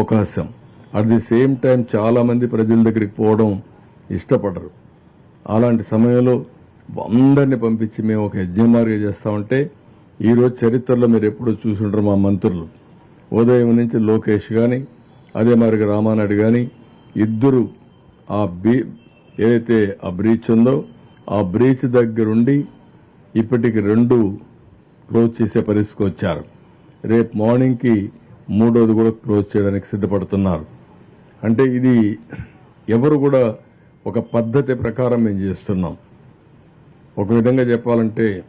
అవకాశం. At the same time చాలామంది ప్రజల దగ్గరికి పోవడం ఇష్టపడరు. అలాంటి సమయంలో అందరిని పంపించి మేము ఒక యజ్ఞమార్గ చేస్తామంటే ఈరోజు చరిత్రలో మీరు ఎప్పుడూ చూసుంటారు మా మంత్రులు. ఉదయం నుంచి లోకేష్ కానీ అదే మరి రామానాయుడు కానీ ఇద్దరు ఆ బీ ఏదైతే ఆ బ్రీచ్ ఉందో ఆ బ్రీచ్ దగ్గరుండి ఇప్పటికి రెండు క్లోజ్ చేసే పరిస్థితికి వచ్చారు. రేపు మార్నింగ్కి మూడోది కూడా క్లోజ్ చేయడానికి సిద్ధపడుతున్నారు. అంటే ఇది ఎవరు కూడా ఒక పద్ధతి ప్రకారం మేము చేస్తున్నాం. ఒక విధంగా చెప్పాలంటే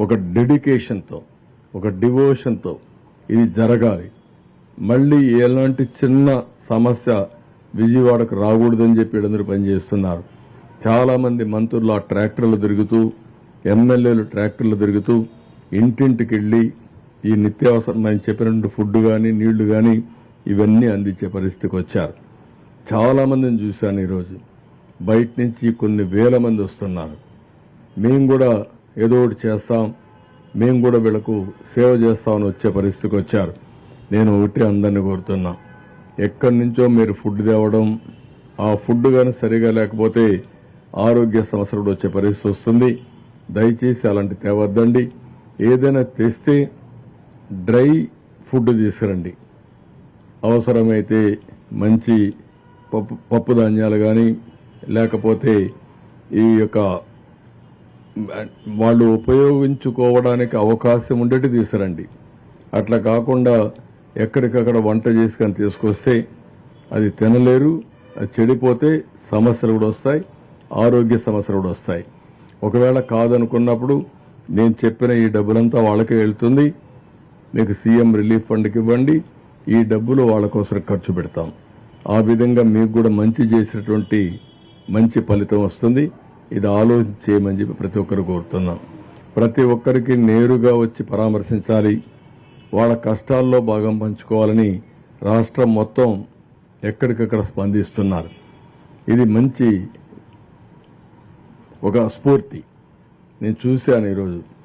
ఒక డెడికేషన్తో ఒక డివోషన్తో ఇది జరగాలి. మళ్ళీ ఎలాంటి చిన్న సమస్య విజయవాడకు రాకూడదని చెప్పి అందరూ పనిచేస్తున్నారు. చాలామంది మంత్రులు ఆ ట్రాక్టర్లు తిరుగుతూ ఎమ్మెల్యేలు ట్రాక్టర్లు తిరుగుతూ ఇంటింటికి వెళ్ళి ఈ నిత్యావసరమైన చెప్పినట్టు ఫుడ్ కానీ నీళ్ళు కానీ ఇవన్నీ అందించే పరిస్థితికి వచ్చారు. చాలా మందిని చూశాను ఈరోజు. బయట నుంచి కొన్ని వేల మంది వస్తున్నారు. మేము కూడా ఏదో ఒకటి చేస్తాం మేము కూడా వీళ్ళకు సేవ చేస్తామని వచ్చే పరిస్థితికి వచ్చారు. నేను ఒకటి అందరిని కోరుతున్నా. ఎక్కడి నుంచో మీరు ఫుడ్ తేవడం ఆ ఫుడ్ కానీ సరిగా లేకపోతే ఆరోగ్య సమస్యలు వచ్చే పరిస్థితి వస్తుంది. దయచేసి అలాంటి తేవద్దండి. ఏదైనా తెస్తే డ్రై ఫుడ్ తీసుకురండి. అవసరమైతే మంచి పప్పు పప్పు ధాన్యాలు కానీ లేకపోతే ఈ యొక్క వాళ్ళు ఉపయోగించుకోవడానికి అవకాశం ఉండేటి తీసుకురండి. అట్లా కాకుండా ఎక్కడికక్కడ వంట చేసుకొని తీసుకొస్తే అది తినలేరు అది చెడిపోతే సమస్యలు కూడా వస్తాయి ఆరోగ్య సమస్యలు కూడా వస్తాయి. ఒకవేళ కాదనుకున్నప్పుడు నేను చెప్పిన ఈ డబ్బులంతా వాళ్ళకే వెళ్తుంది. మీకు సీఎం రిలీఫ్ ఫండ్కి ఇవ్వండి ఈ డబ్బులు వాళ్ళ కోసం ఖర్చు పెడతాం. ఆ విధంగా మీకు కూడా మంచి చేసినటువంటి మంచి ఫలితం వస్తుంది. ఇది ఆలోచన చేయమని చెప్పి ప్రతి ఒక్కరు కోరుతున్నాం. ప్రతి ఒక్కరికి నేరుగా వచ్చి పరామర్శించాలి. వాళ్ళ కష్టాల్లో భాగం పంచుకోవాలని రాష్ట్రం మొత్తం ఎక్కడికక్కడ స్పందిస్తున్నారు. ఇది మంచి ఒక స్ఫూర్తి. నేను చూశాను ఈరోజు.